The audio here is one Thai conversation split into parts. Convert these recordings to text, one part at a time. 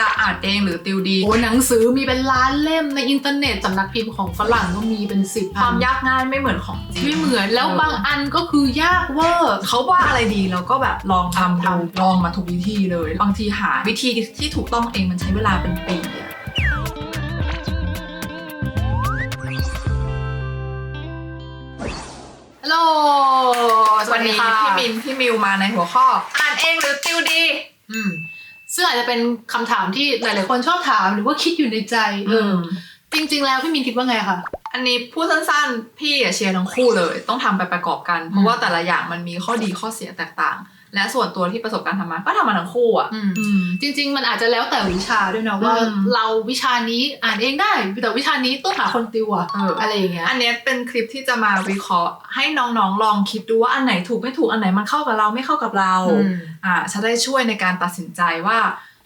จะอ่านเองหรือติวดีโอ้หนังสือมีเป็นล้านเล่มในอินเทอร์เน็ตสำนักพิมพ์ของฝรั่งก็มีเป็นสิบความยากง่ายไม่เหมือนของจริงไม่เหมือนแล้วบางอันก็คือยากเวอร์เขาว่าอะไรดีเราก็แบบลองทำทดูลองมาทุกวิธีเลย บางทีหาวิธีที่ถูกต้องเองมันใช้เวลาเป็นปีอะฮัลโหลวันนี้พี่บินพี่มิวมาในหัวข้อ อ่านเองหรือติวดี อืม ซึ่งอาจจะเป็นคำถามที่หลาย ๆ คนชอบถามหรือว่าคิดอยู่ในใจเออจริง ๆ แล้วพี่มินคิดว่าไงคะอันนี้พูดสั้นๆ พี่อะเชียร์ทั้งคู่เลย ต้องทำไปประกอบกัน เพราะว่าแต่ละอย่างมันมีข้อดีข้อเสียแตกต่าง และส่วนตัวที่ประสบการณ์ทำมา ก็ทำมาทั้งคู่อะอืมอืมจริง ๆ มันอาจจะแล้วแต่วิชาด้วยนะว่าอืมเราวิชานี้อ่านเองได้แต่วิชานี้ต้องหาคนติวอะเออออะไรอย่างเงี้ยอันเนี้ยเป็นคลิปที่จะมาวิเคราะห์ให้น้องๆลองคิดดูว่าอันไหนถูกไม่ถูกอันไหนมันเข้ากับเราไม่เข้ากับเราอืมอ่าจะได้ช่วยในการตัดสินใจว่า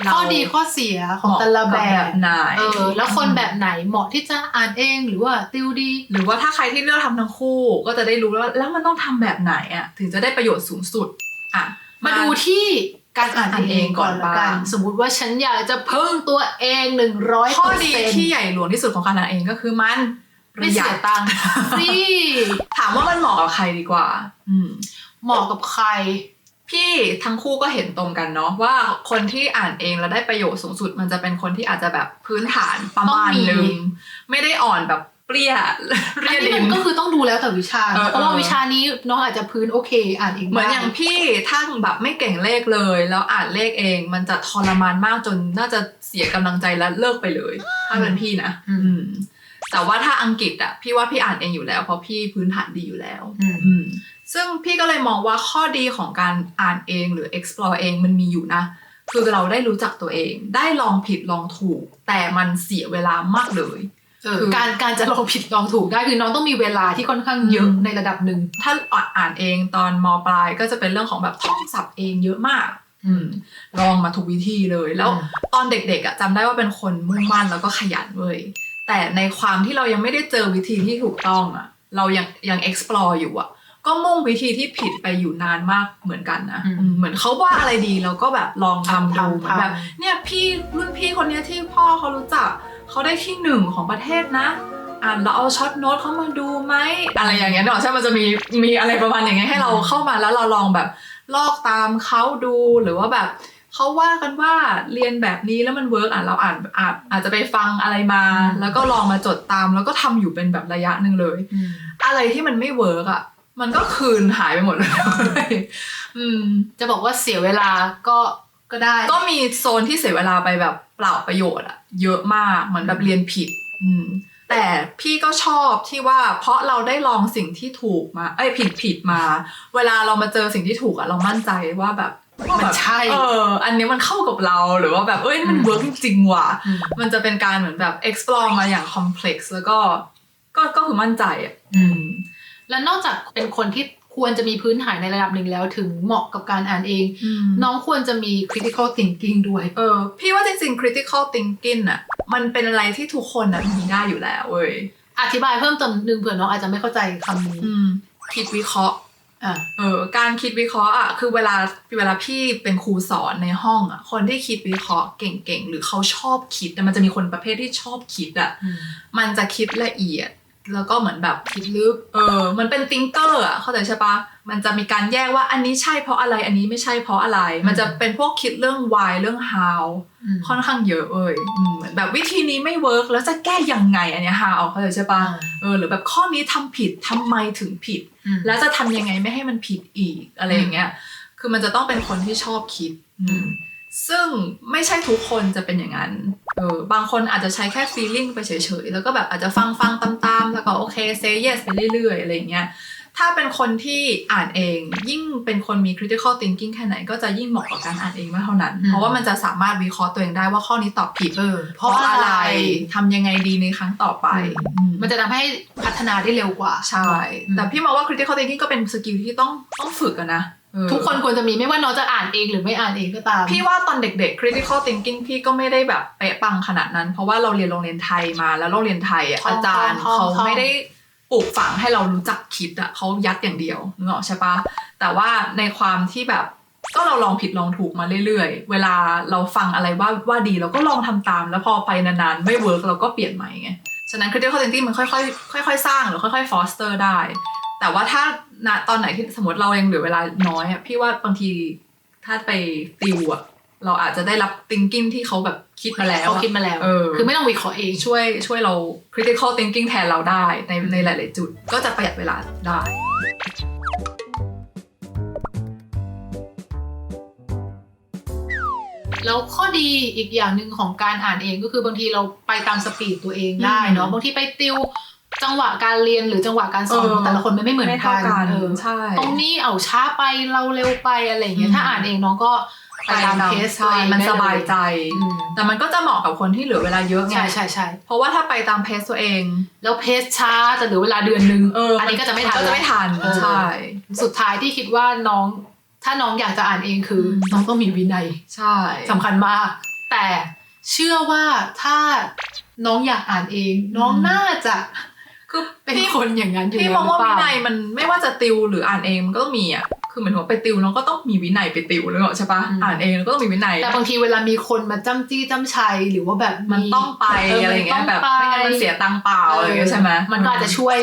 เราข้อดีข้อเสียของแต่ละแบบไหนเออแล้วคนแบบไหนเหมาะที่จะอ่านเองหรือว่าติวดี หรือว่าถ้าใครที่เลือกทำทั้งคู่ ก็จะได้รู้ว่าแล้วมันต้องทำแบบไหนอะถึงจะได้ประโยชน์สูงสุด อะมาดูที่การอ่านอ่านเอเองงก่อนก่อนละกันบ้างสมมุติว่าฉันอยากจะพึ่งตัวเองหนึ่งร้อยข้อเปอร์ดีเซ็นต์ที่ใหญ่หลวงที่สุดของการอ่านเองก็คือมันปไม่ระหยัเสีดยตังค์ฟรีถามว่ามันเหมาะกับใครดีกว่า อืมเหมาะกับใคร พี่ทั้งคู่ก็เห็นตรงกันเนาะว่าคนที่อ่านเองแล้วได้ประโยชน์สูงสุด มันจะเป็นคนที่อาจจะแบบพื้นฐานประมาณหนึ่งไม่ได้อ่อนแบบ เปรี้ยเรีอัยนนี้ดิมันน ก็คือต้องดูแล้วแต่วิชา เออเพราะว่าเออ วิชานี้น้องอาจจะพื้นโอเค อ่านเองเหมือนได้อย่างพี่ถ้าแบบไม่เก่งเลขเลย แล้วอ่านเลขเองมันจะทรมานมากจนน่าจะเสียกำลังใจและเลิกไปเลย ถ้าเป็นพี่นะอืม แต่ว่าถ้าอังกฤษอะพี่ว่าพี่อ่านเองอยู่แล้ว เพราะพี่พื้นฐานดีอยู่แล้ว อืม อืมซึ่งพี่ก็เลยมองว่าข้อดีของการอ่านเองหรือ explore เองมันมีอยู่นะ คือเราได้รู้จักตัวเอง ได้ลองผิดลองถูก แต่มันเสียเวลามากเลยเออคือ การการจะลองผิดลองถูกได้คือน้องต้องมีเวลาที่ค่อนข้างเยอะอืมในระดับหนึ่ง ถ้าอ่านเองตอนมปลายก็จะเป็นเรื่องของแบบท่องศัพท์เองเยอะมากอืมลองมาทุกวิธีเลยแล้วอืมตอนเด็กๆอะจำได้ว่าเป็นคนมุ่งมั่นแล้วก็ขยันเว้ยแต่ในความที่เรายังไม่ได้เจอวิธีที่ถูกต้องอะ เรายังยัง explore อยู่อะ ก็มุ่งวิธีที่ผิดไปอยู่นานมากเหมือนกันนะอืมอืมเหมือนเขาว่าอะไรดีเราก็แบบลองทำทำดูทำเหมือนแบบทำเนี่ยพี่รุ่นพี่คนเนี้ยที่พ่อเขารู้จัก เขาได้ที่หนึ่งของประเทศนะอ่านเราเอาช็อตโน้ตเขามาดูไหมอะไรอย่างเงี้ยเนาะใช่มันจะมีมีอะไรประมาณอย่างเงี้ยให้เราเข้ามาแล้วเราลองแบบลอกตามเขาดูหรือว่าแบบเขาว่ากันว่าเรียนแบบนี้แล้วมันเวิร์กอะเราอ่านอาจอาจจะไปฟังอะไรมาอืมแล้วก็ลองมาจดตาม แล้วก็ทำอยู่เป็นแบบระยะหนึ่งเลยอืมอะไรที่มันไม่เวิร์กอะมันก็คืนหายไปหมดเลยอืม จะบอกว่าเสียเวลาก็ก็ได้ ก็มีโซนที่เสียเวลาไปแบบเปล่าประโยชน์อะ เยอะมากเหมือนแบบเรียนผิด อืมแต่พี่ก็ชอบที่ว่าเพราะเราได้ลองสิ่งที่ถูกมา เอ้ยผิดผิดมา เวลาเรามาเจอสิ่งที่ถูกอะเรามั่นใจว่าแบบว่ามัแบนบใช่ เออ อันนี้มันเข้ากับเราหรือว่าแบบเอ้ยมันอืมเวิร์กจริงๆว่ะอืมมันจะเป็นการเหมือนแบบ explore มาอย่าง complex แล้วก็ ก็ก็คือมั่นใจอะอืม และนอกจากเป็นคนที่ ควรจะมีพื้นฐานในระดับหนึ่งแล้วถึงเหมาะกับการอ่านเอง น้องควรจะมี critical thinking ด้วย เออ พี่ว่าจริงๆ critical thinking อะมันเป็นอะไรที่ทุกคนอะมีได้อยู่แล้วเว้ยอธิบายเพิ่มเติมหนึ่งเผื่อน้องอาจจะไม่เข้าใจคำนี้อืมคิดวิเคราะห์อะเออการคิดวิเคราะห์อะคือเวลาเวลาพี่เป็นครูสอนในห้องอะคนที่คิดวิเคราะห์เก่งๆ หรือเขาชอบคิดแต่มันจะมีคนประเภทที่ชอบคิดอะมันจะคิดละเอียด แล้วก็เหมือนแบบคิดลึก เออ มันเป็น thinker อะเข้าใจใช่ปะ มันจะมีการแยกว่าอันนี้ใช่เพราะอะไร อันนี้ไม่ใช่เพราะอะไร มันจะเป็นพวกคิดเรื่อง why เรื่อง how อืมค่อนข้างเยอะเว้ยอืมเหมือนแบบวิธีนี้ไม่เวิร์กแล้วจะแก้ยังไงอันเนี้ย how เข้าใจใช่ปะ เออ หรือแบบข้อนี้ทำผิดทำไมถึงผิดอืมแล้วจะทำยังไงไม่ให้มันผิดอีกอะไรอย่างเงี้ย คือมันจะต้องเป็นคนที่ชอบคิดอืมซึ่งไม่ใช่ทุกคนจะเป็นอย่างนั้น เออบางคนอาจจะใช้แค่ feeling ไปเฉยๆ แล้วก็แบบอาจจะฟังฟังตามๆ แล้วก็โอเค say yes ไปเรื่อยๆ อะไรอย่างเงี้ย ถ้าเป็นคนที่อ่านเอง ยิ่งเป็นคนมี critical thinking แค่ไหน ก็จะยิ่งเหมาะกับการอ่านเองมากเท่านั้นอืมเพราะว่ามันจะสามารถวิเคราะห์ตัวเองได้ว่าข้อนี้ตอบผิดเออเพราะอะไรทำยังไงดีในครั้งต่อไปอืมมันจะทำให้พัฒนาได้เร็วกว่า ใช่ แต่พี่มองว่า critical thinking ก็เป็นสกิลที่ต้องต้องฝึกอะนะเออ ทุกคนควรจะมีไม่ว่าน้องจะอ่านเองหรือไม่อ่านเองก็ตาม พี่ว่าตอนเด็กๆ critical thinking พี่ก็ไม่ได้แบบเป๊ะปังขนาดนั้น เพราะว่าเราเรียนโรงเรียนไทยมาแล้วโรงเรียนไทยอะท่องอาจารย์ท่องเขาท่องไม่ได้ปลูกฝังให้เรารู้จักคิดอะเขายัดอย่างเดียวนึกออกใช่ปะแต่ว่าในความที่แบบก็เราลองผิดลองถูกมาเรื่อยๆ เวลาเราฟังอะไรว่าว่าดีเราก็ลองทำตาม แล้วพอไปนานๆ ไม่เวิร์กเราก็เปลี่ยนใหม่ไง ฉะนั้น critical thinking มันค่อยๆค่อยๆสร้างหรือค่อยๆ foster ได้ แต่ว่าถ้าณตอนไหนที่สมมติเรายังเหลือเวลาน้อยอะพี่ว่าบางทีถ้าไปติวอะเราอาจจะได้รับ thinking ที่เขาแบบคิดมาแล้วเขาอะคิดมาแล้วเออคือไม่ต้องวิเคราะห์เองช่วยช่วยเรา critical thinking แทนเราได้ในในหลาย ๆ จุด ก็จะประหยัดเวลาได้ แล้วข้อดีอีกอย่างหนึ่งของการอ่านเองก็คือบางทีเราไปตามสปีดตัวเองได้เนาะอืมบางทีไปติว จังหวะการเรียนหรือจังหวะการสอนเออของแต่ละคนมันไม่เหมือนไม่กัเท่านกันเออใช่ตรงนี้เอาช้าไปเราเร็วไปอะไรอย่างเงี้ยอืมถ้าอ่านเองน้องก็ไปตามเพสตัวใช่เองมันได้สเลบายใจอืมแต่มันก็จะเหมาะกับคนที่เหลือเวลาเยอะไงใช่ใช่ใช่เพราะว่าถ้าไปตามเพสตัวเอง แล้วเพสช้าจะเหลือเวลาเดือนหนึงเอออัอันนี้ก็จะไม่ทันก็จะไม่ทันเออใช่สุดท้ายที่คิดว่าน้อง ถ้าน้องอยากจะอ่านเองคืออมน้องต้องมีวินัยใช่สำคัญมาก แต่เชื่อว่าถ้าน้องอยากอ่านเอง น้องน่าจะ คือเป็นพี่คนอย่างนั้นอยู่พี่แล้วมองว่าหรืวิอเปนัล่ยมันไม่ว่าจะติวหรืออ่านเองมันก็ต้องมีอะคือเหมือนว่าไปติวน้องก็ต้องมีวินัยไปติวหรือเปล่าใช่ปะอ่านเองแล้วก็ต้องมีวินัยแต่บางทีเวลามีคนมาจ้ำจี้จ้ำชัยหรือว่าแบบมันต้องไปเอะไรอย่างเงี้ยแบบไม่งั้นมันเสียตังค์เปล่าอะไรอย่างเงี้ยใช่ไหมมันก็อาจจะช่วย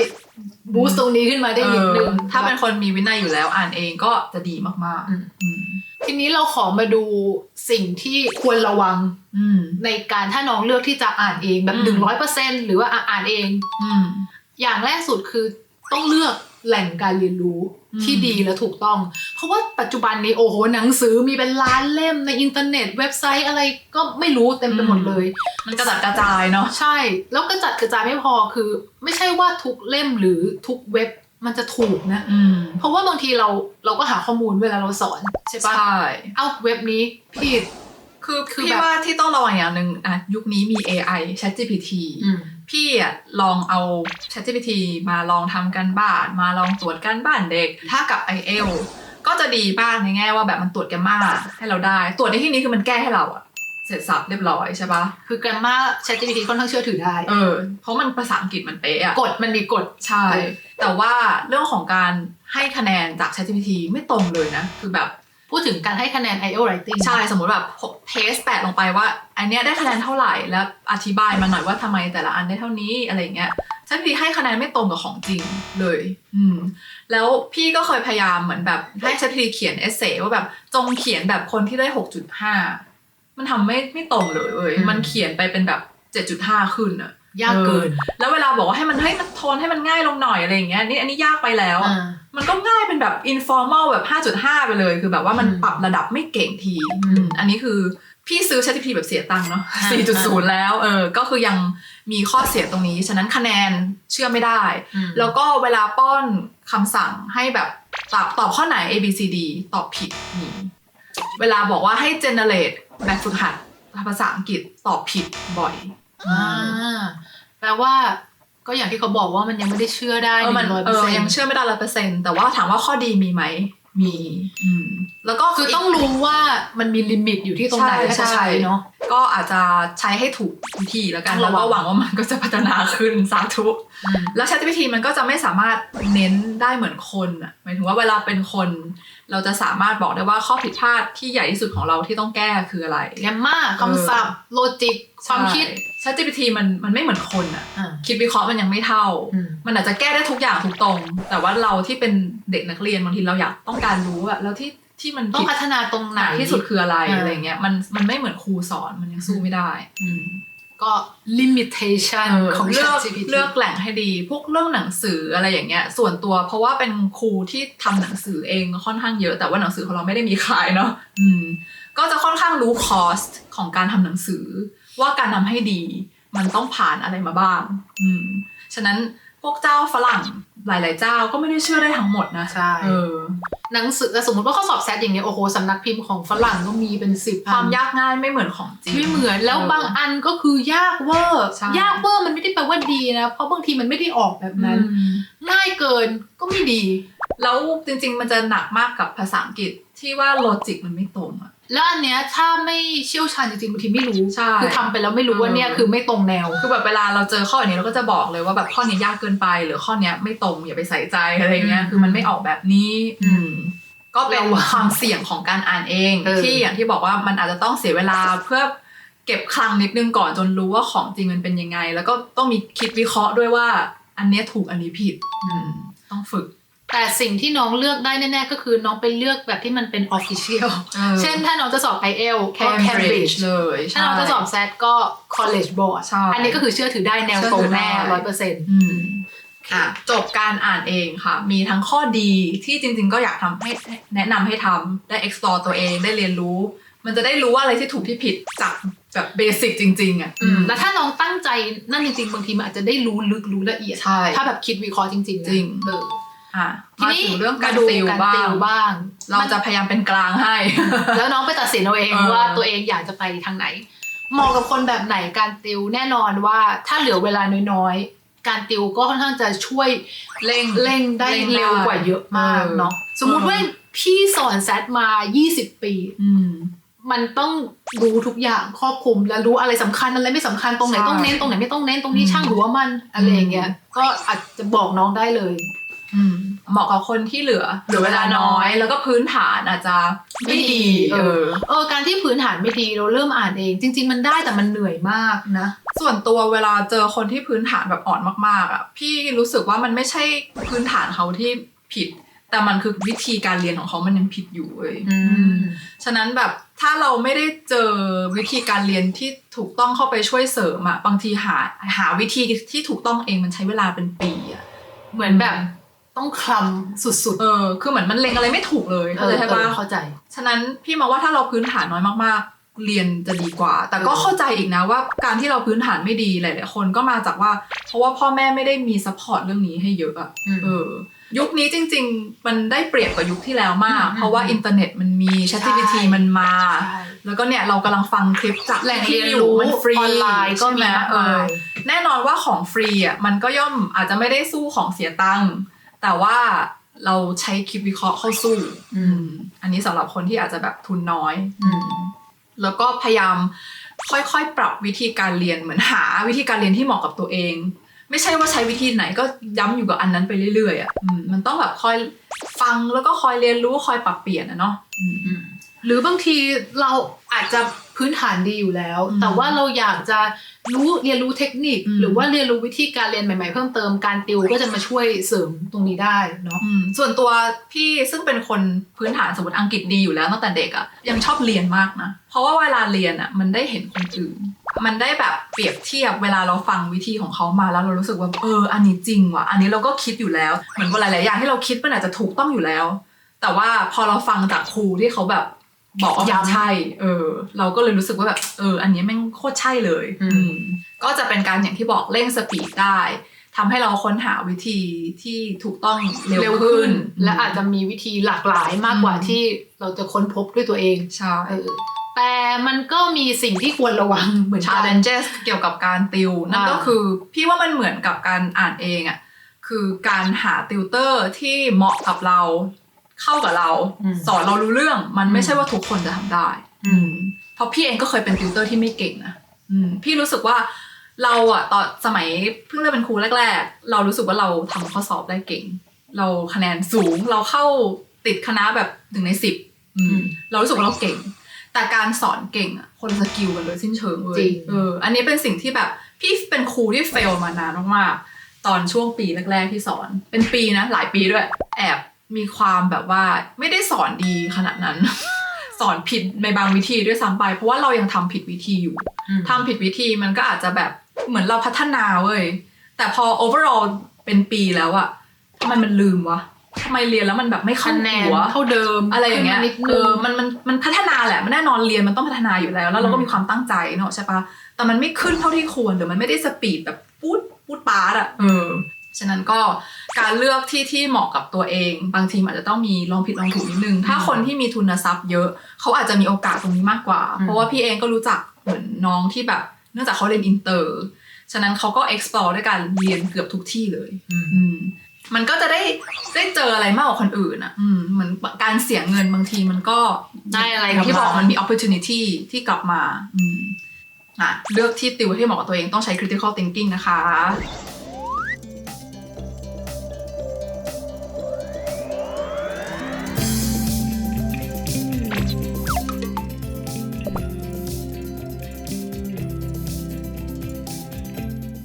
บูสต์ตรงนี้ขึ้นมาได้นิดนึงเออถ้าเป็นคนมีวินัยอยู่แล้วอ่านเองก็จะดีมากอืมๆอืม ทีนี้เราขอมาดูสิ่งที่ควรระวังอืม ในการถ้าน้องเลือกที่จะอ่านเองแบบอืมหนึ่งร้อยเปอร์เซ็นหรือว่าอ่านเอง อืม อย่างแรกสุดคือต้องเลือกแหล่งการเรียนรู้อืม ที่ดีและถูกต้อง เพราะว่าปัจจุบันนี้โอ้โหหนังสือมีเป็นล้านเล่มในอินเทอร์เน็ตเว็บไซต์อะไรก็ไม่รู้เต็มไปหมดเลย มันกระจัดกระจายเนาะ ใช่ แล้วกระจัดกระจายไม่พอคือ ไม่ใช่ว่าทุกเล่มหรือทุกเว็บ มันจะถูกนะอืมเพราะว่าบางทีเราเราก็หาข้อมูลเวลาเราสอนใช่ปะใช่เอาเว็บนี้ผิดคือคือพี่แบบว่าที่ต้องระวังอย่างหนึ่งอะยุคนี้มี AI ChatGPT อืมพี่อะลองเอา ChatGPT มาลองทำกันบ้าน มาลองตรวจกันบ้านเด็ก ถ้ากับ i อ l ก็จะดีบ้างในแง่ว่าแบบมันตรวจแกมมาให้เราได้ ตรวจในที่นี้คือมันแก้ให้เราอะเสร็จสับเรียบร้อยใช่ปะคือ grammar ChatGPT ค่อนข้างเชื่อถือได้ เออ เพราะมันภาษาอังกฤษมันเป๊ะอะกฎมันมีกฎใช่ แต่ว่าเรื่องของการให้คะแนนจาก ChatGPT ไม่ตรงเลยนะ คือแบบพูดถึงการให้คะแนน IELTS writing ใช่ สมมติแบบเทสแปะลงไปว่า อันเนี้ยได้คะแนนเท่าไหร่แล้วอธิบายมาหน่อยว่าทำไมแต่ละอันได้เท่านี้อะไรเงี้ย ChatGPT ให้คะแนนไม่ตรงกับของจริงเลย อืม แล้วพี่ก็เคยพยายามเหมือนแบบให้ ChatGPT เขียนเอเซว่าแบบจงเขียนแบบคนที่ได้6.5มันทำไม่ไม่ตรงเลยเว้ยอืมมันเขียนไปเป็นแบบ7.5ขึ้นอะ ยากเกิน แล้วเวลาบอกว่าให้มันให้มันโทนให้มันง่ายลงหน่อยอะไรอย่างเงี้ยนี่อันนี้ยากไปแล้วอ่ามันก็ง่ายเป็นแบบ informal แบบ 5.5 ไปเลย คือแบบว่ามันอืมปรับระดับไม่เก่งทีอืมอืมอันนี้คือพี่ซื้อ ChatGPT แบบเสียตังค์เนาะอ่า4.0 แล้ว เออ ก็คือยังมีข้อเสียตรงนี้ ฉะนั้นคะแนนเชื่อไม่ได้อืมแล้วก็เวลาป้อนคำสั่งให้แบบตอบตอบข้อไหน A B C D ตอบผิดมีเวลาบอกว่าให้ generate แบบฝึกหัดภาษาอังกฤษตอบผิดบ่อย อ่าแปลว่าก็อย่างที่เขาบอกว่ามันยังไม่ได้เชื่อได้เออหมันนึ่งร้อยเอเปอร์อเซ็นยังต์เชื่อไม่ได้ร้อยเปอร์เซ็นต์แต่ว่าถามว่าข้อดีมีไหมมี อืม แล้วก็คือต้องรู้ว่ามันมีลิมิตอยู่ที่ตรงไหนแล้วจะใช้เนาะ ก็อาจจะใช้ให้ถูกวิธีแล้วกันต้องแล้ระววังก็หวังว่ามันก็จะพัฒนาขึ้นสาธุแล้ว ChatGPT มันก็จะไม่สามารถเน้นได้เหมือนคนอะหมายถึงว่าเวลาเป็นคน เราจะสามารถบอกได้ว่าข้อผิดพลาดที่ใหญ่ที่สุดของเราที่ต้องแก้คืออะไรแกมมาคำศัพท์โลจิกความคิดใช่ ChatGPT มันมันไม่เหมือนคนอะอ่าคิดวิเคราะห์มันยังไม่เท่าอืมมันอาจจะแก้ได้ทุกอย่างทุกตรง แต่ว่าเราที่เป็นเด็กนักเรียนบางทีเราอยากต้องการรู้อะแล้วที่ที่มันต้องผิดพัฒนาตรงไหหนนักที่สุดคืออะไรอ่าอะไรเงี้ยมันมันไม่เหมือนครูสอนมันยังสู้ไม่ได้ อืม ก็ limitation เออของเลือก ChatGPT เลือกแหล่งให้ดี พวกเรื่องหนังสืออะไรอย่างเงี้ย ส่วนตัวเพราะว่าเป็นครูที่ทำหนังสือเองค่อนข้างเยอะ แต่ว่าหนังสือของเราไม่ได้มีขายเนาะอืม ก็จะค่อนข้างรู้คอสของการทำหนังสือ ว่าการทำให้ดี มันต้องผ่านอะไรมาบ้าง อืม ฉะนั้นพวกเจ้าฝรั่ง หลายๆเจ้าก็ไม่ได้เชื่อได้ทั้งหมดนะใช่เออหนังสือสมมติว่าข้อสอบแซดอย่างเงี้ยโอ้โหสำนักพิมพ์ของฝรั่งก็มีเป็นสิบความยากง่ายไม่เหมือนของจริงไม่เหมือนแล้วบางอันก็คือยากเวอร์ใช่ยากเวอร์มันไม่ได้แปลว่าดีนะเพราะบางทีมันไม่ได้ออกแบบนั้นอืมง่ายเกินก็ไม่ดี แล้วจริง ๆ มันจะหนักมากกับภาษาอังกฤษที่ว่าโลจิกมันไม่ตรงอะ แล้วอันเนี้ยถ้าไม่เชี่ยวชาญจริงๆบางทีไม่รู้ใช่คือทำไปแล้วไม่รู้ว่าเนี่ยเออคือไม่ตรงแนว คือแบบเวลาเราเจอข้ออย่างนี้เราก็จะบอกเลยว่าแบบข้อนี้ยากเกินไป หรือข้อเนี้ยไม่ตรงอย่าไปใส่ใจอะไรเงี้ยอืมคือมันไม่ออกแบบนี้ อืมอืมก็เป็นระวังความเสี่ยงของการอ่านเองเออที่อย่างที่บอกว่ามันอาจจะต้องเสียเวลาเพื่อเก็บคลังนิดนึงก่อนจนรู้ว่าของจริงมันเป็นยังไง แล้วก็ต้องมีคิดวิเคราะห์ด้วยว่า อันเนี้ยถูกอันนี้ผิด อืม ต้องฝึก แต่สิ่งที่น้องเลือกได้แน่ๆก็คือน้องไปเลือกแบบที่มันเป็น official เออเช่นถ้าน้องจะสอบ IEL ก็ Cambridge Cambridge เลยถ้าน้องจะสอบ SAT ก็ College Board ใช่อันนี้ก็คือเชื่อถือได้แนวตรงแน่เชื่อถือได้ร้อยเปอร์เซ็นต์อืมอะจบการอ่านเองค่ะ มีทั้งข้อดีที่จริง ๆ ก็อยากทำให้แนะนำให้ทำได้ explore ตัวเองได้เรียนรู้ มันจะได้รู้ว่าอะไรที่ถูกที่ผิดจากแบบเบสิกจริง ๆอะแล้วถ้าน้องตั้งใจนั่นจริงๆบางทีมันอาจจะได้รู้ลึกรู้ละเอียดใช่ถ้าแบบคิดวิเคราะห์จริงๆนะจริงเออ อะทีมานี้ถึงเรื่องการมดูติวการบ้าติงวบ้าง เราจะพยายามเป็นกลางให้ แล้วน้องไปตัดสินเอาเองเออว่าตัวเองอยากจะไปทางไหนเหมาะกับคนแบบไหนการติวแน่นอนว่าถ้าเหลือเวลาน้อยๆ การติวก็ค่อนข้างจะช่วยเร่งเร่งได้เร่งเร็วกว่าเยอะมากเออเนาะสมมุติว่าพี่สอนแซดมา 20 ปีอืมมันต้องรู้ทุกอย่างครอบคลุม และรู้อะไรสำคัญอะไรไม่สำคัญตรงไหนใช่ต้องเน้นตรงไหนไม่ต้องเน้นตรงนี้อืมช่างหัวมันอะไรอย่างเงี้ยก็อาจจะบอกน้องได้เลยอืม เหมาะกับคนที่เหลือเหลือเวลาน้อยแล้วก็พื้นฐานอาจจะไม่ดีเอเอออเออการที่พื้นฐานไม่ดีเราเริ่มอ่านเอง จริง ๆ มันได้แต่มันเหนื่อยมากนะ ส่วนตัวเวลาเจอคนที่พื้นฐานแบบอ่อนมากๆอะพี่รู้สึกว่ามันไม่ใช่พื้นฐานเขาที่ผิด แต่มันคือวิธีการเรียนของเขามันยังผิดอยู่เว้ยมฉะนั้นแบบถ้าเราไม่ได้เจอวิธีการเรียนที่ถูกต้องเข้าไปช่วยเสริมอะบางทีหาหาวิธีที่ถูกต้องเองมันใช้เวลาเป็นปีอะเหมือนแบบ ต้องคลำสุดเออ คือเหมือนมันเล็งอะไรไม่ถูกเลยๆเข้าใจใช่ปะออเข้าใจ ฉะนั้นพี่มองว่าถ้าเราพื้นฐานน้อยมากๆ เรียนจะดีกว่า แต่ก็เออเข้าใจอีกนะว่าการที่เราพื้นฐานไม่ดีหลายๆคนก็มาจากว่า เพราะว่าพ่อแม่ไม่ได้มีซัพพอร์ตเรื่องนี้ให้เยอะอะอืมเออ ยุคนี้จริง ๆ มันได้เปรียบกว่ายุคที่แล้วมากอืมเพราะว่าอินเทอร์เน็ตมันมี ChatGPT ใช่มันมาใช่แล้วก็เนี่ยเรากำลังฟังคลิปจากแหล่งที่เรียนอยู่รู้มันฟรีออนไลน์ก็ใช่มีไหมมากเอมาอยแน่นอนว่าของฟรีอะมันก็ย่อมอาจจะไม่ได้สู้ของเสียตังค์ แต่ว่าเราใช้คิดวิเคราะห์เข้าสู้อืมอันนี้สำหรับคนที่อาจจะแบบทุนน้อย อืมแล้วก็พยายามค่อยๆ ปรับวิธีการเรียนเหมือนหา วิธีการเรียนที่เหมาะกับตัวเอง ไม่ใช่ว่าใช้วิธีไหนก็ย้ำอยู่กับอันนั้นไปเรื่อยๆอะอืมมันต้องแบบคอยฟังแล้วก็คอยเรียนรู้คอยปรับเปลี่ยนอะเนาะอืมหรือบางทีเราอาจจะพื้นฐานดีอยู่แล้วอืมแต่ว่าเราอยากจะ รู้เรียนรู้เทคนิคอืมหรือว่าเรียนรู้วิธีการเรียนใหม่ๆเพิ่มเติมการติวก็จะมาช่วยเสริมตรงนี้ได้เนาะอืมส่วนตัวพี่ซึ่งเป็นคนพื้นฐานสมมติอังกฤษดีอยู่แล้วตั้งแต่เด็กอะ่ะยังชอบเรียนมากนะ เพราะว่าเวลาเรียนอะ่ะมันได้เห็นคนอื่นมันได้แบบเปรียบเทียบเวลาเราฟังวิธีของเขามาแล้วเรารู้สึกว่าเอออันนี้จริงว่ะอันนี้เราก็คิดอยู่แล้วเหมือนว่าหลายๆอย่างที่เราคิดมันอาจจะถูกต้องอยู่แล้ว แต่ว่าพอเราฟังจากครูที่เขาแบบ บอกว่ามันย้ำใช่ เออ เราก็เลยรู้สึกว่าแบบ เออ อันนี้แม่งโคตรใช่เลยอืมอืม ก็จะเป็นการอย่างที่บอกเร่งสปีดได้ทำให้เราค้นหาวิธีที่ถูกต้องเร็วขึ้น และอาจจะมีวิธีหลากหลายมากกว่าอืมที่เราจะค้นพบด้วยตัวเองใช่เออแต่มันก็มีสิ่งที่ควรระวังเหมือนกัน challenges เกี่ยวกับการติว นั่นอ่าก็คือ พี่ว่ามันเหมือนกับการอ่านเองอะ่ะคือการหาติวเตอร์ที่เหมาะกับเรา เข้ากับเราอืมสอนเรารู้เรื่อง มันไม่อืมใช่ว่าทุกคนจะทำได้ อืมเพราะพี่เองก็เคยเป็นติวเตอร์ที่ไม่เก่งนะอืมพี่รู้สึกว่าเราอะตอนสมัยเพิ่งเริ่มเป็นครูแรก ๆ เรารู้สึกว่าเราทำข้อสอบได้เก่ง เราคะแนนสูงเราเข้าติดคณะแบบหนึ่งในสิบอืมเรารู้สึกว่าเราเก่ง แต่การสอนเก่งอะคนละสกิลกันเลยสิ้นเชิงเลจริยงเออ อันนี้เป็นสิ่งที่แบบพี่เป็นครูที่เฟลมานานมากๆตอนช่วงปีแรกๆที่สอน เป็นปีนะหลายปีด้วย แอบ มีความแบบว่าไม่ได้สอนดีขนาดนั้น สอนผิดในบางวิธีด้วยซ้ำไปเพราะว่าเรายังทำผิดวิธีอยู่อืมทำผิดวิธีมันก็อาจจะแบบเหมือนเราพัฒนาเว้ยแต่พอ overall เป็นปีแล้วอะทำไมมันลืมวะทำไมเรียนแล้วมันแบบไม่เข้าคะแนนหัวเท่าเดิมอะไรอย่างเงี้ยขึ้นมนิดเอนึงอมันมันมันพัฒนาแหละมันแน่นอนเรียนมันต้องพัฒนาอยู่แล้ว แล้วเราก็อืมมีความตั้งใจเนอะใช่ปะแต่มันไม่ขึ้นเท่าที่ควรหรือมันไม่ได้สปีดแบบพูดพูดปาร์ตอะเออฉะนั้นก็ การเลือกที่ที่เหมาะกับตัวเอง บางทีมันอาจจะต้องมีลองผิดลองถูกนิดนึง ถ้าคนที่มีทุนทรัพย์เยอะ เขาอาจจะมีโอกาสตรงนี้มากกว่าอืมเพราะว่าพี่เองก็รู้จักเหมือนน้องที่แบบ เนื่องจากเขาเรียนอินเตอร์ ฉะนั้นเขาก็ explore ด้วยการเรียนเกือบทุกที่เลย อืมอืมมันก็จะได้ได้เจออะไรมากกว่าคนอื่นอะ อืมเหมือนการเสียเงินบางทีมันก็ได้อะไรย่างที่กลับบมาอกมันมี opportunity ที่กลับมา อืมอะเลือกที่ติวให้เหมาะกับตัวเองต้องใช้ critical thinking นะคะ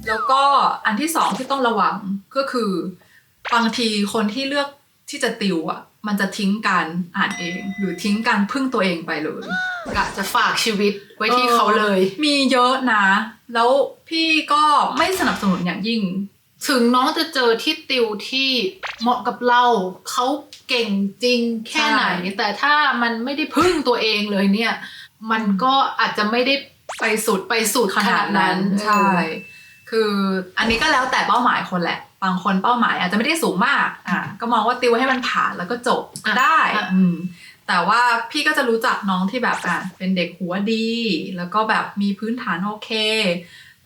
แล้วก็อันที่สองที่ต้องระวังก็คือบางทีคนที่เลือกที่จะติวอะ มันจะทิ้งการอ่านเอง หรือทิ้งการพึ่งตัวเองไปเลยกะจะฝากชีวิตไว้ที่เขาเลย มีเยอะนะ แล้วพี่ก็ไม่สนับสนุนอย่างยิ่ง ถึงน้องจะเจอที่ติวที่เหมาะกับเราเขาเก่งจริงแค่ไหนใช่แต่ถ้ามันไม่ได้พึ่งตัวเองเลยเนี่ย มันก็อาจจะไม่ได้ไปสุดไปสุดขขนานาดดนั้นั้นนใช่ คืออันนี้ก็แล้วแต่เป้าหมายคนแหละ บางคนเป้าหมายอาจจะไม่ได้สูงมาก อะก็มองว่าติวให้มันผ่านแล้วก็จบอะได้อะอืมแต่ว่าพี่ก็จะรู้จักน้องที่แบบอะเป็นเด็กหัวดี แล้วก็แบบมีพื้นฐานโอเค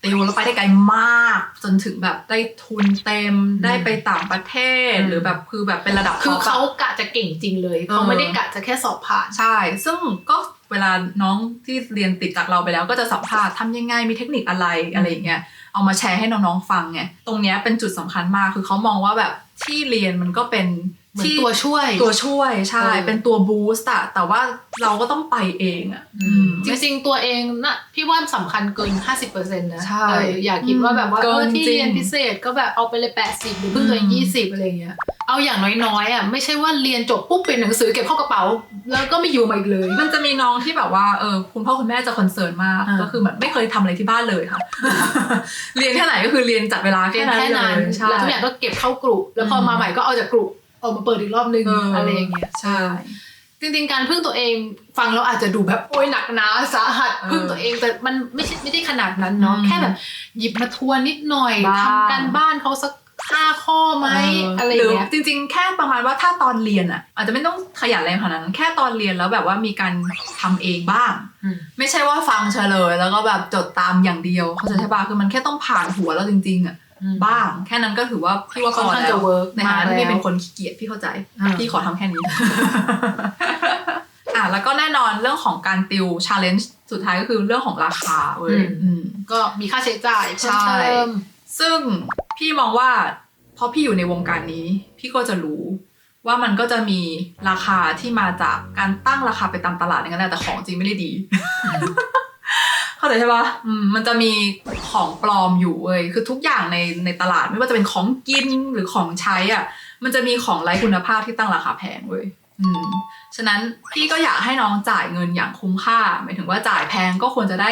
ติวแล้วไปได้ไกลมาก จนถึงแบบได้ทุนเต็มได้ไปต่างประเทศหรือแบบคือแบบเป็นระดับคือท็ปะเขากะจะเก่งจริงเลยเขาไม่ได้กะจะแค่สอบผ่านใช่ ซึ่งก็เวลาน้องที่เรียนติดจากเราไปแล้วก็จะสัมภาษณ์ทำยังไงมีเทคนิคอะไรอะไรอย่างเงี้ยเอามาแชร์ให้น้องๆฟังไงตรงเนี้ยเป็นจุดสำคัญมากคือเขามองว่าแบบที่เรียนมันก็เป็น เหมือนที่ตัวช่วย ตัวช่วยใช่เออเป็นตัวบูสต์อะแต่ว่าเราก็ต้องไปเองอะอืมจริงๆ ตัวเองนะพี่ว่าสำคัญเกิน 50%นะใช่เอออย่าคิดว่าแบบว่าเกิเอนอที่จริงเรียนพิเศษก็แบบเอาไปเลย 80 หรือเพิ่งตัวเองอืม20 อะไรเงี้ยเอาอย่างน้อยๆอะไม่ใช่ว่าเรียนจบปุ๊บเป็นหนังสือเก็บเข้ากระเป๋า แล้วก็ไม่อยู่มาอีกเลย มันจะมีน้องที่แบบว่าเออคุณพ่อคุณแม่จะคอนเซิร์นมากอ่าก็คือเหมือนไม่เคยทำอะไรที่บ้านเลยค่ะ เรียนแค่ไหนก็คือเรียนจัดเวลาเรีแค่ยนนั้นแค่นั้นเลยใช่แล้วทุกอย่างก็เก็บเข้ากรุแล้วพออมมาใหม่ก็เอาจากกรุ ออกมาเปิดอีกรอบนึงเออออะไรอย่างเงี้ยใช่จริงๆการพึ่งตัวเองฟังแล้วอาจจะดูแบบโอ้ยหนักหนาสาหัสเออพึ่งตัวเองแต่มันไม่ใช่ไม่ได้ขนาดนั้นเนาะอืมแค่แบบหยิบมาทวนนิดหน่อยบ้างทำการบ้านเขาสักห้าข้อไหมอะไรอหรืย่างเงี้ยจริง ๆ แค่ประมาณว่าถ้าตอนเรียนอะ อาจจะไม่ต้องขยันอะไรขนาดนั้นแค่ตอนเรียนแล้วแบบว่ามีการทำเองบ้างอืมไม่ใช่ว่าฟังเฉลยแล้วก็แบบจดตามอย่างเดียวเขาใจใช่ปะคือมันแค่ต้องผ่านหัวแล้วจริง ๆอะ บ้างแค่นั้นก็ถือว่าพี่ว่าค่อนพอข้างแล้จะวเวิร์กในฐานะที่พี่เป็นคนขี้เกียจพี่เข้าใจอ่าพี่ขอทำแค่นี้อะแล้วก็แน่นอนเรื่องของการติวชาเลนจ์สุดท้ายก็คือเรื่องของราคาเว้ยอืมก็มีค่าใช้จ่ายเพิ่มใช่เติมซึ่งพี่มองว่าเพราะพี่อยู่ในวงการนี้ พี่ก็จะรู้ว่ามันก็จะมีราคาที่มาจากการตั้งราคาไปตามตลาดอย่างนั้นแหละแต่ของจริงไม่ได้ดี เข้าใจใช่ปะอืมมันจะมีของปลอมอยู่เว้ยคือทุกอย่างในในตลาดไม่ว่าจะเป็นของกินหรือของใช้อะ มันจะมีของไร้คุณภาพที่ตั้งราคาแพงเว้ยอืมฉะนั้นพี่ก็อยากให้น้องจ่ายเงินอย่างคุ้มค่าหมายถึงว่าจ่ายแพงก็ควรจะได้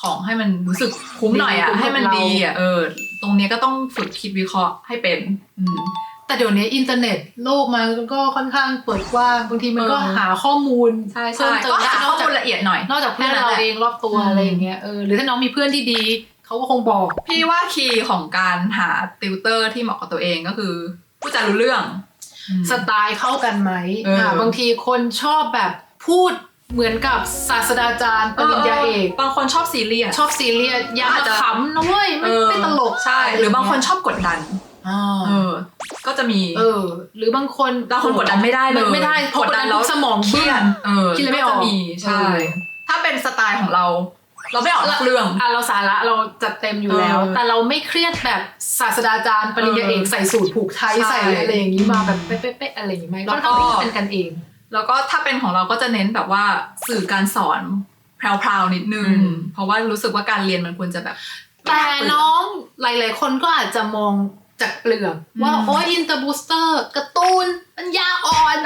ของให้มันรู้สึกคุ้มหน่อยอะดีคุ้มกับให้มันเราดีอะเออ ตรงเนี้ยก็ต้องฝึกคิดวิเคราะห์ให้เป็น อืม แต่เดี๋ยวนี้อินเทอร์เน็ตโลกมันก็ค่อนข้างเปิดกว้างบางทีมันก็เออหาข้อมูลใช่เพิ่ใช่มเติก็มได้หานข้ออกจามูกลละเอียดหน่อย นอกจากเพื่อนแค่นั้นเราแหละเองรอบตัวอืมอะไรอย่างเงี้ยเออหรือถ้าน้องมีเพื่อนที่ดีเขาก็คงบอก พี่ว่าคีย์ของการหาติวเตอร์ที่เหมาะกับตัวเองก็คือผู้จารู้เรื่องอืมสไตล์เข้ากันไหมเอออ่าบางทีคนชอบแบบพูดเหมือนกับศาสตราจารย์ปริญญาเอกบางคนชอบซีเรียสชอบซีเรียสอย่าอาจจะขำนะเว้ยไม่เออไม่ตลกใช่ หรือบางคนชอบกดดันอ่าเออ ก็จะมี เออ หรือบางคนบางคนกดดันไม่ได้เลยไม่ได้เพราะกดดันแล้วสมองเครียดเออคิดอะไรไม่ออกก็จะมีใช่เออถ้าเป็นสไตล์ของเรา เราไม่ออกเรื่องอะเราสาระเราจัดเต็มอยู่แล้วเออแต่เราไม่เครียดแบบศาสตราจารย์ปริญญาเอกเออใส่สูตรผูกไทยใช่ใส่อะไรอย่างนี้มาแบบเป๊ะๆๆอะไรอย่างนี้ไหมแล้วค่อนก็ข้างที่เป็นกันเอง แล้วก็ถ้าเป็นของเราก็จะเน้นแบบว่าสื่อการสอนแพรวๆนิดนึงอืมเพราะว่ารู้สึกว่าการเรียนมันควรจะแบบแต่น้องหลาย ๆ คนก็อาจจะมอง จากเปลือกว่าอืมโอ้ยอินเตอร์บูสเตอร์การ์ตูนปัญญาอ่อน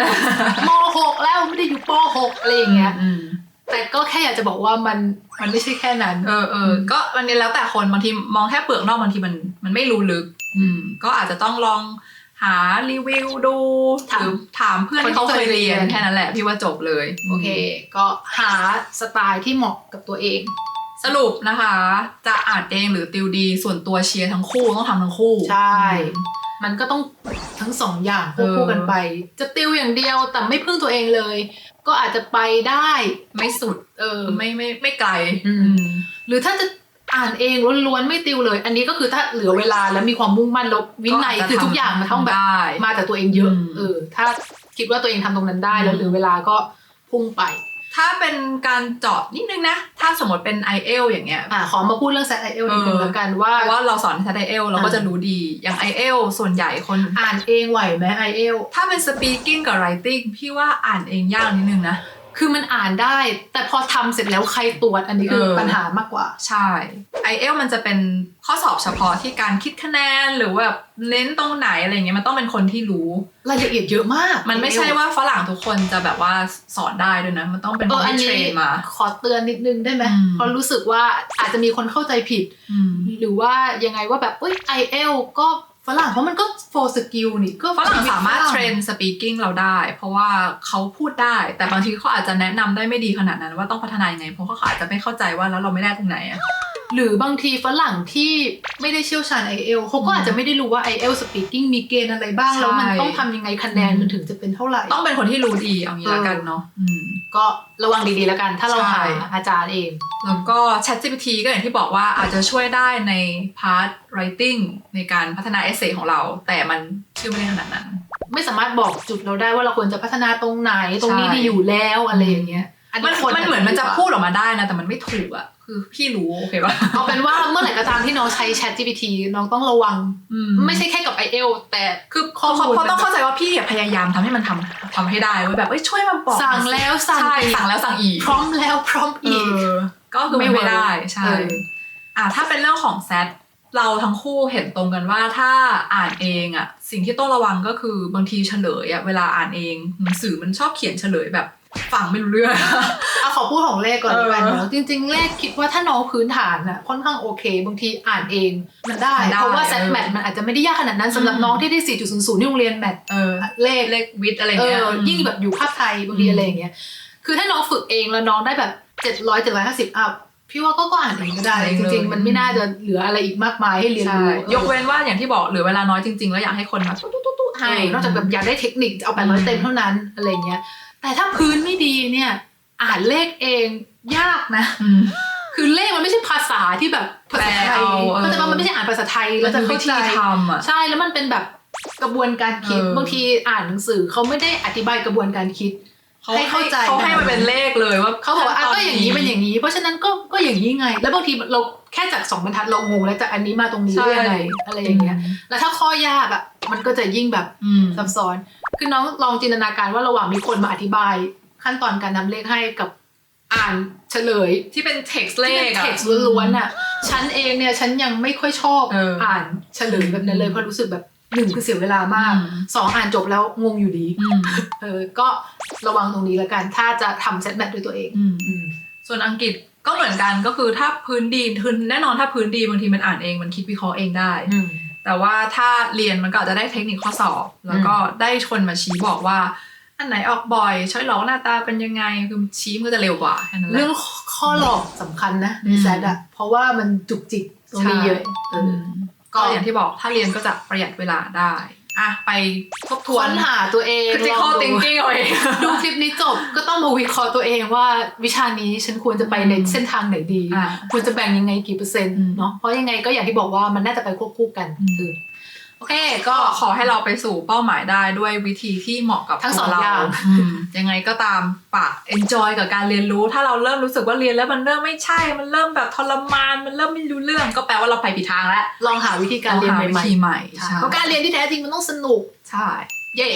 ม .6 แล้วไม่ได้อยู่ป .6 อะไรอย่างเงี้ยอืมแต่ก็แค่อยากจะบอกว่ามันมันไม่ใช่แค่นั้น เออเออก็มันนี้แล้วแต่คนบางทีมองแค่เปลือกนอกบางทีมันมันไม่รู้ลึก อืม ก็อาจจะต้องลองหารีวิวดูถามหรือถามเพื่อนคนที่ที่เขาเคยเรียนเคยเรียนแค่นั้นแหละพี่ว่าจบเลย โอเค ก็หาสไตล์ที่เหมาะกับตัวเอง สรุปนะคะ จะอ่านเองหรือติวดีส่วนตัวเชียร์ทั้งคู่ต้องทำทั้งคู่ ใช่ มันก็ต้องทั้งสองอย่างควบคู่กันไป จะติวอย่างเดียวแต่ไม่พึ่งตัวเองเลย ก็อาจจะไปได้ไม่สุด เออ ไม่ไม่ไม่ไกลอืมหรือถ้าจะอ่านเองล้วนๆไม่ติวเลย อันนี้ก็คือถ้าเหลือเวลาแล้วมีความมุ่งมั่นแล้ววินัยก็อาจจะคือทุกอย่างมันต้องแบบได้มาจากตัวเองเยอะอืมเออถ้าคิดว่าตัวเองทำตรงนั้นได้แล้วอืมเหลือเวลาก็พุ่งไป ถ้าเป็นการเจาะนิดนึงนะ ถ้าสมมติเป็น i อเอลอย่างเงี้ยอ่าขอมาพูดเรื่อง set IELTS นิดนึงเออแล้วกันว่าเพราะว่าเราสอนทัดไอเอลเราก็อ่าจะรู้ดี อย่าง i อเอลส่วนใหญ่คนอ่านเองไหวไหม IELTS ถ้าเป็น speaking กับ writing พี่ว่าอ่านเองยากนิดนึงนะ คือมันอ่านได้ แต่พอทำเสร็จแล้วใครตรวจอันนี้คือเออปัญหามากกว่า ใช่ i อเอลมันจะเป็นข้อสอบเฉพาะที่การคิดคะแนนหรือว่าแบบเน้นตรงไหนอะไรเงี้ยมันต้องเป็นคนที่รู้รายละเอียดเยอะมาก มันไม่ใช่ว่าฝรั่งทุกคนจะแบบว่าสอนได้ด้วยนะ มันต้องเป็นเอคอนอันที่เทรนี้นมา ขอเตือนนิดนึงได้ไหมอืมเพราะรู้สึกว่าอาจจะมีคนเข้าใจผิดอืมหรือว่ายังไงว่าแบบเอ้ยไอเอลก็ ฝรั่งเพราะมันก็ for skill นี่ก็ฝรั่งสามารถฝเทรน speaking เราได้ เพราะว่าเขาพูดได้ แต่บางทีเขาอาจจะแนะนำได้ไม่ดีขนาดนั้นว่าต้องพัฒนายังไงเพราะเขาอาจจะไม่เข้าใจว่าแล้วเราไม่ได้ตรงไหนอะ หรือบางทีฝรั่งที่ไม่ได้เชี่ยวชาญ i อเอลเขาก็อาจจะไม่ได้รู้ว่า i อเอล speaking มีเกณฑ์อะไรบ้างใช่แล้วมันต้องทำยังไงคะแนนมันถึงจะเป็นเท่าไหร่ ต้องเป็นคนที่รู้ดีเอางี้ละกันเนาะอืมก็ระวังดีๆแล้วกัน ถ้าเราใช่หาอาจารย์เอง แล้วก็ ChatGPT ก็อย่างที่บอกว่าอาจจะช่วยได้ในพาร์ท writing ในการพัฒนาเอเซของเรา แต่มันชื่อไม่ได้ขนาดนั้น ไม่สามารถบอกจุดเราได้ว่าเราควรจะพัฒนาตรงไหนตรงนี้ใช่ดีอยู่แล้วอะไรอย่างเงี้ยอันมันนี้คนมันเหมือนมันจะดีกว่าพูดออกมาได้นะแต่มันไม่ถูกอะ คือพี่รู้โอเคปะเอาเป็นว่าเมื่อไหร่ก็ตามที่น้องใช้ Chat GPT น้องต้องระวังอืไม่ใช่แค่กับ i อเอลแต่คือเขาเขาเขาต้องเข้าใจว่าพี่อะพยายามทำให้มันทำทำให้ได้เว้ยแบบเอ้ยช่วยมาบอกสั่งแล้วสั่งใช่อีกสั่งแล้วสั่งอีกพร้อมแล้วพร้อมอีกเออก็คือไม่ไม่เวิร์กได้ใช่เอออะถ้าเป็นเรื่องของแซดเราทั้งคู่เห็นตรงกันว่าถ้าอ่านเองอะ สิ่งที่ต้องระวังก็คือบางทีเฉลยอะเวลาอ่านเองหนังสือมันชอบเขียนเฉลยแบบ ฟังไม่รู้เรื่องเอาขอพูดของเลขก่อนดีกว่าเออเนาะจริง ๆ เลขคิดว่าถ้าน้องพื้นฐานน่ะค่อนข้างโอเค บางทีอ่านเองมันได้มันได้ เพราะว่าแซดเออแมทมันอาจจะไม่ได้ยากขนาดนั้นสำหรับอืมน้องที่ได้ 4.00ที่โรงเรียนแมทเออเลขเลขวิทย์อะไรเอเงี้ยอยิ่งแบบอยู่ภาคไทยบางทีอืมอะไรอย่างเงี้ยคือถ้าน้องฝึกเองแล้วน้องได้แบบ 700 750อัพพี่ว่าก็ก็อ่านเองก็ได้ จริง ๆ มันไม่น่าจะเหลืออะไรอีกมากมายให้เรียนใช่รู้ยกเว้นว่าอย่างที่บอกเหลือเวลาน้อยจริงๆแล้วอยากให้คนมาตุ๊ตุ๊ตุ๊ให้ให้นอกจากแบบอยากได้เทคนิคเอาแปดร้อยเต็มเท่านั้นอะไรเงี้ย แต่ถ้าพื้นไม่ดีเนี่ย อ่านเลขเองยากนะอืมคือเลขมันไม่ใช่ภาษาที่แบบภาษาไทแปลเอายเออเข้าใจว่ามันไม่ใช่อ่านภาษาไทยมัเรานจะคือเข้าวิใจธีทำอะใช่แล้วมันเป็นแบบกระบวนการคิดเออบางทีอ่านหนังสือเขาไม่ได้อธิบายกระบวนการคิดให้เข้าใจเขาให้มันเป็นเลขเลยว่าเขาบอกว่าอะขั้ตก็อย่างนี้เป็นอย่างนี้ เพราะฉะนั้นก็ก็อย่างนี้ไง แล้วบางทีเรา แค่จากสองบรรทัดเรางงแล้วจากอันนี้มาตรงนี้ใช่ได้ยังไงอะไรอย่างเงี้ย แล้วถ้าข้อยากอะมันก็จะยิ่งแบบอืมซับซ้อน คือน้องลองจินตนาการว่าระหว่างมีคนมาอธิบาย ขั้นตอนการนำเลขให้กับอ่านเฉลยที่เป็น text เลที่เป็นขอะเท็กซ์ล้วนๆอะฉันเองเนี่ยฉันยังไม่ค่อยชอบเอออ่อ่านเฉลยแบบนั้นเลยเพราะรู้สึกแบบหนึ่งคือเสียเวลามากอืมสองอ่านจบแล้วงงอยู่ดีอืมเออก็ระวังตรงนี้แล้วกันถ้าจะทำเซตแมทด้วยตัวเองอืมอืมส่วนอังกฤษ ก็เหมือนกันก็คือถ้าพื้นดีคือแน่นอนถ้าพื้นดีบางทีมันอ่านเองมันคิดวิเคราะห์เองได้อืมแต่ว่าถ้าเรียนมันก็อาจจะได้เทคนิคข้อสอบ แล้วก็ได้คนมาชี้บอกว่า อันไหนออกบ่อยช้อยหลอกหน้าตาเป็นยังไงคือชี้มันก็จะเร็วกว่าแค่นั้นแหละเรื่องข้อหลอกสำคัญนะในอืมแซดอะเพราะว่ามันจุกจิกตรงนี้เยอะเออือมก็อย่างที่บอกถ้าเรียนก็จะประหยัดเวลาได้ อะไปทบทวค้นนหาตัวเอง critical ลองดู thinking เอาเองดูคลิปนี้จบก็ต้องมาวิเคราะห์ตัวเองว่าวิชานี้ฉันควรจะไปในอืมเส้นทางไหนดีอ่าควรจะแบ่งยังไงกี่เปอร์เซ็นต์อืมเนาะเพราะยังไงก็อย่างที่บอกว่ามันน่าจะไปควบคู่กันอืมเออ โอเคก็ก็ขอให้เราไปสู่เป้าหมายได้ด้วยวิธีที่เหมาะกับทั้งสองตัวเราอย่างอืมยังไงก็ตามฝาก enjoy กับการเรียนรู้ ถ้าเราเริ่มรู้สึกว่าเรียนแล้วมันเริ่มไม่ใช่ มันเริ่มแบบทรมาน มันเริ่มไม่รู้เรื่อง ก็แปลว่าเราไปผิดทางแล้ว ลองหาวิธีการเรียนหใหม่วิธีใหม่ๆใช่เพราะการเรียนที่แท้จริงมันต้องสนุก ใช่ เย้